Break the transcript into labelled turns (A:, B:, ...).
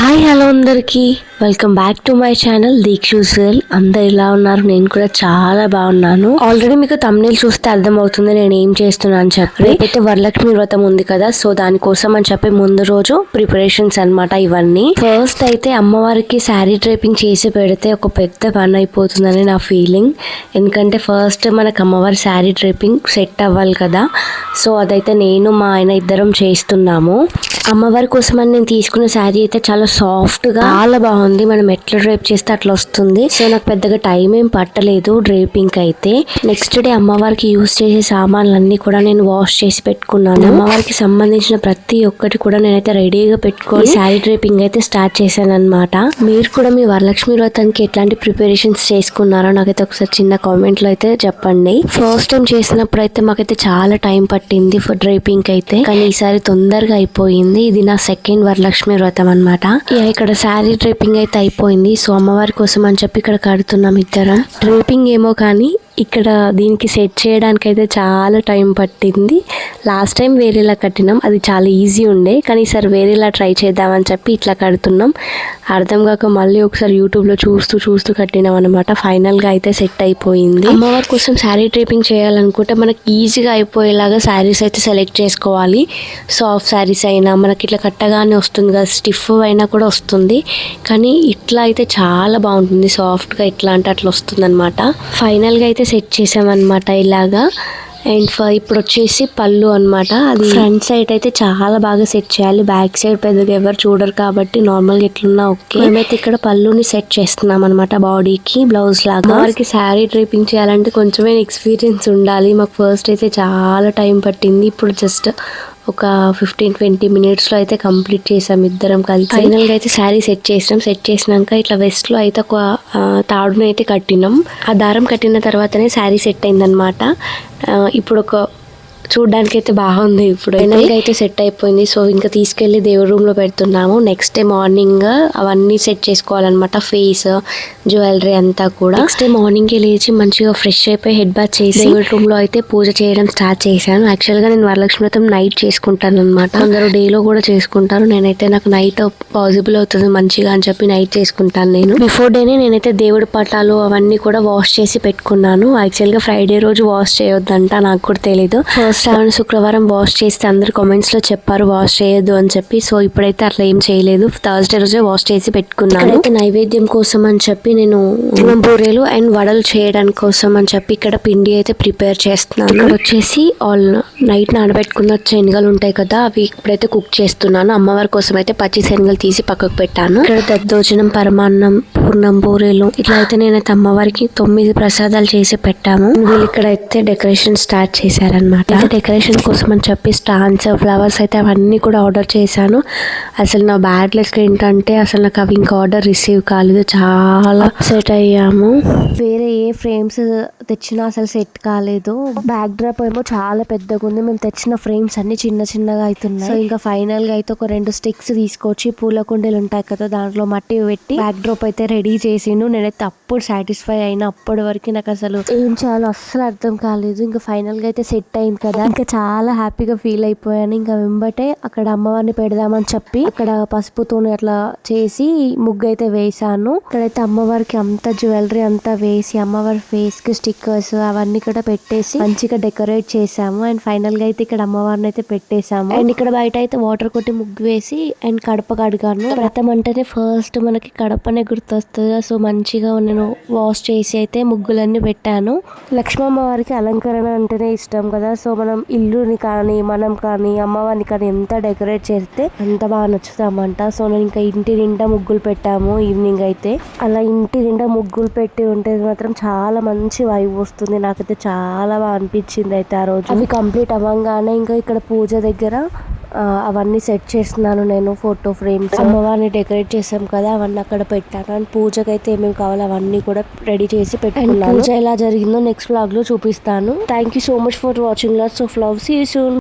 A: Hi hello అందరికీ. Welcome back to my channel Deekshu's girl అందరు ఇలా ఉన్నారు? నేను కూడా చాలా బాగున్నాను. ఆల్రెడీ మీకు తమ్నేల్ చూస్తే అర్థమవుతుంది నేను ఏం చేస్తున్నాను అని చెప్పి. రేపైతే వరలక్ష్మి వ్రతం ఉంది కదా సో దానికోసం అని చెప్పి ముందు రోజు ప్రిపరేషన్స్ అనమాట ఇవన్నీ. ఫస్ట్ అయితే అమ్మవారికి శారీ డ్రైపింగ్ చేసి పెడితే ఒక పెద్ద పని అయిపోతుందని నా ఫీలింగ్ ఎందుకంటే ఫస్ట్ మనకు అమ్మవారి శారీ డ్రైపింగ్ సెట్ అవ్వాలి కదా సో అదైతే నేను మా ఆయన ఇద్దరం చేస్తున్నాము. అమ్మవారి కోసం అని నేను తీసుకున్న శారీ అయితే చాలా సాఫ్ట్గా చాలా బాగుంది. మనం ఎట్లా డ్రైప్ చేస్తే అట్లా వస్తుంది. సో నాకు పెద్దగా టైం ఏం పట్టలేదు డ్రైపింగ్ అయితే. నెక్స్ట్ డే అమ్మవారికి యూస్ చేసే సామాన్లన్నీ కూడా నేను వాష్ చేసి పెట్టుకున్నాను. అమ్మవారికి సంబంధించిన ప్రతి ఒక్కటి కూడా నేనైతే రెడీగా పెట్టుకొని శారీ డ్రైపింగ్ అయితే స్టార్ట్ చేశాను అనమాట మీరు కూడా మీ వరలక్ష్మి వ్రతానికి ఎట్లాంటి ప్రిపరేషన్స్ చేసుకున్నారో నాకైతే ఒకసారి చిన్న కామెంట్లో అయితే చెప్పండి. ఫస్ట్ టైం చేసినప్పుడు అయితే మాకైతే చాలా టైం పట్టింది డ్రైపింగ్ అయితే. కానీ ఈసారి తొందరగా అయిపోయింది. ఇది నా సెకండ్ వరలక్ష్మి వ్రతం అనమాట ఇక్కడ శారీ డ్రైపింగ్ అయితే అయిపోయింది. సో అమ్మవారి కోసం అని చెప్పి ఇక్కడ కడుతున్నాం ఇద్దరం. డ్రైపింగ్ ఏమో కానీ ఇక్కడ దీనికి సెట్ చేయడానికి అయితే చాలా టైం పట్టింది. లాస్ట్ టైం వేరేలా కట్టినాం. అది చాలా ఈజీ ఉండే. కానీ ఈసారి వేరేలా ట్రై చేద్దామని చెప్పి ఇట్లా కడుతున్నాం. అర్థం కాక మళ్ళీ ఒకసారి యూట్యూబ్లో చూస్తూ చూస్తూ కట్టినాం అనమాట ఫైనల్గా అయితే సెట్ అయిపోయింది. అమ్మవారి కోసం శారీ డ్రైపింగ్ చేయాలనుకుంటే మనకి ఈజీగా అయిపోయేలాగా శారీస్ అయితే సెలెక్ట్ చేసుకోవాలి. సాఫ్ట్ శారీస్ అయినా మనకి ఇట్లా కట్టగానే వస్తుంది కదా స్టిఫ్ అయినా కూడా వస్తుంది. కానీ ఇట్లా అయితే చాలా బాగుంటుంది. సాఫ్ట్గా ఇట్లా అంటే అట్లా వస్తుంది అనమాట ఫైనల్గా అయితే సెట్ చేసామన్నమాట ఇలాగా. అండ్ ఫ- ఇప్పుడు వచ్చేసి పళ్ళు అన్నమాట. అది ఫ్రంట్ సైడ్ అయితే చాలా బాగా సెట్ చేయాలి. బ్యాక్ సైడ్ పెద్దగా ఎవరు చూడరు కాబట్టి నార్మల్గా ఎట్లున్నా ఓకే మేమైతే ఇక్కడ పళ్ళుని సెట్ చేస్తున్నాం అనమాట బాడీకి బ్లౌజ్ లాగా. వారికి శారీ డ్రైపింగ్ చేయాలంటే కొంచెమే ఎక్స్పీరియన్స్ ఉండాలి. మాకు ఫస్ట్ అయితే చాలా టైం పట్టింది. ఇప్పుడు జస్ట్ ఒక ఫిఫ్టీన్ ట్వంటీ మినిట్స్లో అయితే కంప్లీట్ చేసాం ఇద్దరం కలిసి. ఫైనల్గా అయితే శారీ సెట్ చేసినాం. సెట్ చేసినాక ఇట్లా వెస్ట్లో అయితే ఒక తాడును తాడుని అయితే కట్టినాం. ఆ దారం కట్టిన తర్వాతనే శారీ సెట్ అయిందనమాట ఇప్పుడు ఒక చూడ్డానికి అయితే బాగుంది ఇప్పుడు. అయితే సెట్ అయిపోయింది. సో ఇంకా తీసుకెళ్ళి దేవుడి రూమ్లో పెడుతున్నాము. నెక్స్ట్ డే మార్నింగ్ అవన్నీ సెట్ చేసుకోవాలన్నమాట. ఫేస్ జ్యువెలరీ అంతా కూడా. నెక్స్ట్ డే మార్నింగ్ లేచి మంచిగా ఫ్రెష్ అయిపోయి హెడ్ బాత్ చేసి దేవుడి రూమ్లో అయితే పూజ చేయడం స్టార్ట్ చేశాను. యాక్చువల్గా నేను వరలక్ష్మి వ్రతం నైట్ చేసుకుంటాను అనమాట అందరూ డే లో కూడా చేసుకుంటారు. నేనైతే నాకు నైట్ పాసిబుల్ అవుతుంది మంచిగా అని చెప్పి నైట్ చేసుకుంటాను నేను. బిఫోర్ డేనే నేనైతే దేవుడి పటాలు అవన్నీ కూడా వాష్ చేసి పెట్టుకున్నాను. యాక్చువల్గా ఫ్రైడే రోజు వాష్ చేయొద్దంట. నాకు కూడా తెలీదు. ఫస్ట్ శ్రావణ శుక్రవారం వాష్ చేస్తే అందరు కామెంట్స్లో చెప్పారు వాష్ చేయొద్దు అని చెప్పి. సో ఇప్పుడైతే అట్లా ఏం చేయలేదు. థర్స్డే రోజే వాష్ చేసి పెట్టుకున్నాను. నైవేద్యం కోసం అని చెప్పి నేను బూరెలు అండ్ వడలు చేయడానికి కోసం అని చెప్పి ఇక్కడ పిండి అయితే ప్రిపేర్ చేస్తున్నాను. ఇక్కడ వచ్చేసి ఆల్ నైట్ నానబెట్టుకున్న శనగలు ఉంటాయి కదా అవి ఇప్పుడైతే కుక్ చేస్తున్నాను. అమ్మవారి కోసం అయితే పచ్చి శనగలు తీసి పక్కకు పెట్టాను. ఇక్కడ దద్దోజనం పరమాన్నం పూర్ణం బూరెలు ఇట్లా అయితే నేనైతే అమ్మవారికి తొమ్మిది ప్రసాదాలు చేసి పెట్టాము. వీళ్ళు ఇక్కడ అయితే డెకరేషన్ స్టార్ట్ చేశారనమాట డెకరేషన్ కోసం అని చెప్పి స్టాన్స్ ఫ్లవర్స్ అయితే అవన్నీ కూడా ఆర్డర్ చేశాను. అసలు నా బ్యాడ్ లెక్క ఏంటంటే అసలు నాకు అవి ఇంకా ఆర్డర్ రిసీవ్ కాలేదు. చాలా సెట్ అయ్యాము. వేరే ఏ ఫ్రేమ్స్ తెచ్చినా అసలు సెట్ కాలేదు. బ్యాక్ డ్రాప్ ఏమో చాలా పెద్దగా ఉంది. మేము తెచ్చిన ఫ్రేమ్స్ అన్ని చిన్న చిన్నగా అవుతున్నాయి. సో ఇంకా ఫైనల్గా అయితే ఒక రెండు స్టిక్స్ తీసుకొచ్చి పూల కుండీలు ఉంటాయి కదా దాంట్లో మట్టి పెట్టి బ్యాక్ డ్రాప్ అయితే రెడీ చేసిండు. నేనైతే అప్పుడు సాటిస్ఫై అయిన అప్పటి వరకు నాకు అసలు ఏం చేయాలో అస్సలు అర్థం కాలేదు. ఇంకా ఫైనల్గా అయితే సెట్ అయింది కదా. ఇంకా చాలా హ్యాపీగా ఫీల్ అయిపోయాను. ఇంకా వెంబటే అక్కడ అమ్మవారిని పెడదామని చెప్పి అక్కడ పసుపుతోని అట్లా చేసి ముగ్గు అయితే వేసాను ఇక్కడైతే అమ్మవారికి అంత జ్యువెలరీ అంతా వేసి అమ్మవారి ఫేస్కి స్టిక్కర్స్ అవన్నీ కూడా పెట్టేసి మంచిగా డెకరేట్ చేసాము అండ్ ఫైనల్గా అయితే ఇక్కడ అమ్మవారిని అయితే పెట్టేసాము అండ్ ఇక్కడ బయట అయితే వాటర్ కొట్టి ముగ్గు వేసి అండ్ కడప కడిగాను. వ్రతం అంటేనే ఫస్ట్ మనకి కడపనే గుర్తొస్తుంది సో మంచిగా నేను వాష్ చేసి అయితే ముగ్గులన్నీ పెట్టాను. లక్ష్మమ్మ వారికి అలంకరణ అంటేనే ఇష్టం కదా? సో మనం ఇల్లుని కానీ మనం కానీ అమ్మవారిని కానీ ఎంత డెకరేట్ చేస్తే అంత బాగా నచ్చుతామంట. సో నేను ఇంకా ఇంటి నిండా ముగ్గులు పెట్టాము ఈవినింగ్ అయితే. అలా ఇంటి నిండా ముగ్గులు పెట్టి ఉంటే మాత్రం చాలా మంచి వైబ్ వస్తుంది. నాకైతే చాలా బాగా అనిపించింది అయితే ఆ రోజు. అవి కంప్లీట్ అవ్వగానే ఇంకా ఇక్కడ పూజ దగ్గర అవన్నీ సెట్ చేస్తున్నాను నేను ఫోటో ఫ్రేమ్స్ అమ్మవారిని డెకరేట్ చేసాం కదా అవన్నీ అక్కడ పెట్టాను. అండ్ పూజకి అయితే ఏమేమి కావాలో అవన్నీ కూడా రెడీ చేసి పెట్టుకున్నాను. పూజ ఎలా జరిగిందో నెక్స్ట్ వ్లాగ్లో చూపిస్తాను. Thank you so much for watching lots of love see soon